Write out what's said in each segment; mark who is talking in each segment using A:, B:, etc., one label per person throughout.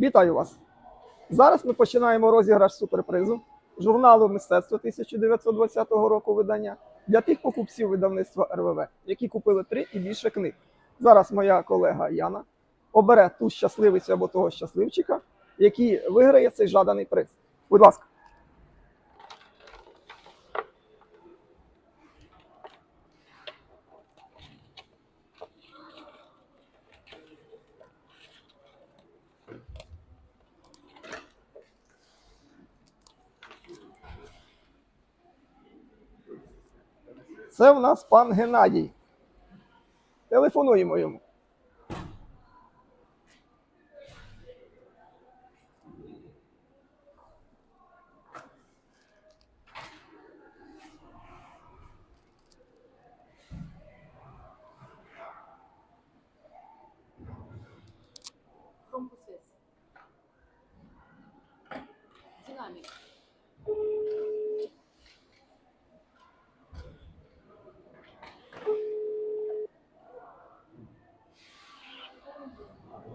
A: Вітаю вас! Зараз ми починаємо розіграш суперпризу журналу мистецтво 1920 року видання для тих покупців видавництва РВВ, які купили три і більше книг. Зараз моя колега Яна обере ту щасливицю або того щасливчика, який виграє цей жаданий приз. Будь ласка. Це в нас пан Геннадій. Телефонуємо йому.
B: Компусес.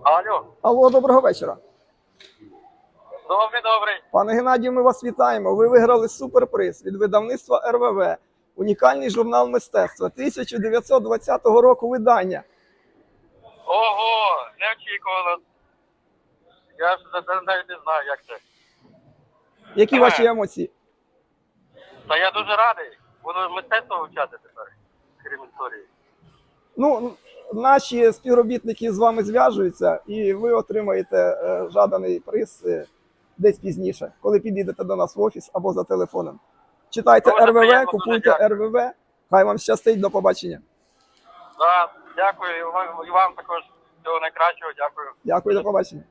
C: Алло,
A: Алло, доброго вечора.
C: добрий, добрий.
A: Пане Геннадію, ми вас вітаємо. Ви виграли суперприз від видавництва РВВ. Унікальний журнал мистецтва 1920 року видання.
C: Ого, неочікувано. Я ж за- навіть не знаю, як це.
A: Які ваші емоції?
C: Та я дуже радий. Буду мистецтво вивчати тепер, крім історії.
A: Ну, наші співробітники з вами зв'яжуються, і ви отримаєте е, жаданий приз е, десь пізніше, коли підійдете до нас в офіс або за телефоном. Читайте
C: Дуже
A: РВВ,
C: приємно,
A: купуйте
C: дякую.
A: РВВ. Хай вам щастить, до побачення.
C: Да, дякую і вам, і вам також всього найкращого, дякую.
A: Дякую, до побачення.